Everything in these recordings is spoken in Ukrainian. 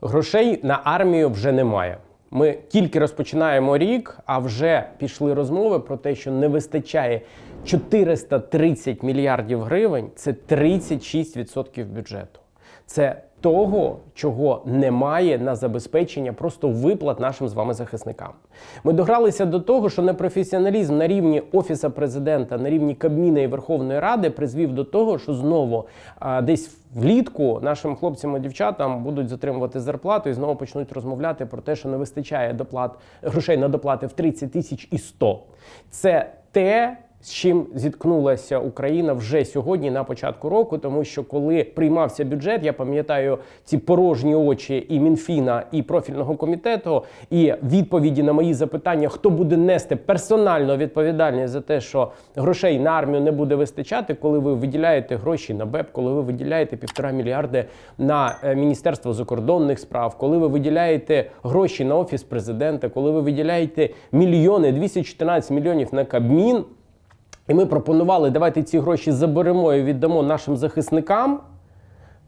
Грошей на армію вже немає. Ми тільки розпочинаємо рік, а вже пішли розмови про те, що не вистачає 430 мільярдів гривень. Це 36% бюджету. Це того, чого немає на забезпечення просто виплат нашим з вами захисникам. Ми догралися до того, що непрофесіоналізм на рівні офіса президента, на рівні Кабміна і Верховної Ради призвів до того, що знову десь влітку нашим хлопцям і дівчатам будуть затримувати зарплату і знову почнуть розмовляти про те, що не вистачає доплат грошей на доплати в 30 тисяч і 100. Це те. З чим зіткнулася Україна вже сьогодні на початку року, тому що коли приймався бюджет, я пам'ятаю ці порожні очі і Мінфіна, і профільного комітету, і відповіді на мої запитання, хто буде нести персональну відповідальність за те, що грошей на армію не буде вистачати, коли ви виділяєте гроші на БЕП, коли ви виділяєте півтора мільярди на е, Міністерство закордонних справ, коли ви виділяєте гроші на офіс президента, коли ви виділяєте мільйони 214 мільйонів на Кабмін. І ми пропонували, давайте ці гроші заберемо і віддамо нашим захисникам.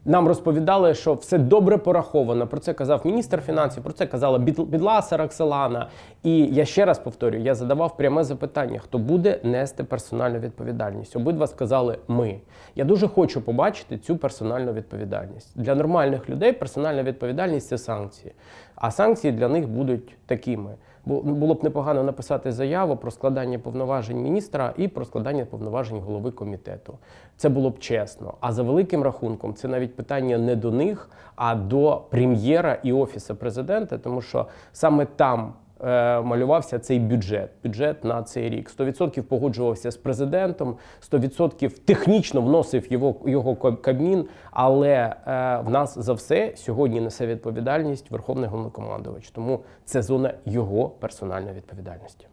Нам розповідали, що все добре пораховано. Про це казав міністр фінансів, про це казала Бід- Бідласа Роксолана. І я ще раз повторюю: я задавав пряме запитання: хто буде нести персональну відповідальність? Обидва сказали ми. Я дуже хочу побачити цю персональну відповідальність. Для нормальних людей персональна відповідальність це санкції. А санкції для них будуть такими. Бу- Було б непогано написати заяву про складання повноважень міністра і про складання повноважень голови комітету. Це було б чесно. А за великим рахунком, це навіть питання не до них, а до прем'єра і офісу президента, тому що саме там. Е, Малювався цей бюджет, бюджет на цей рік. 100% погоджувався з президентом, 100% технічно вносив його, його ка- Кабмін, але е, в нас за все сьогодні несе відповідальність Верховний головнокомандувач. Тому це зона його персональної відповідальності.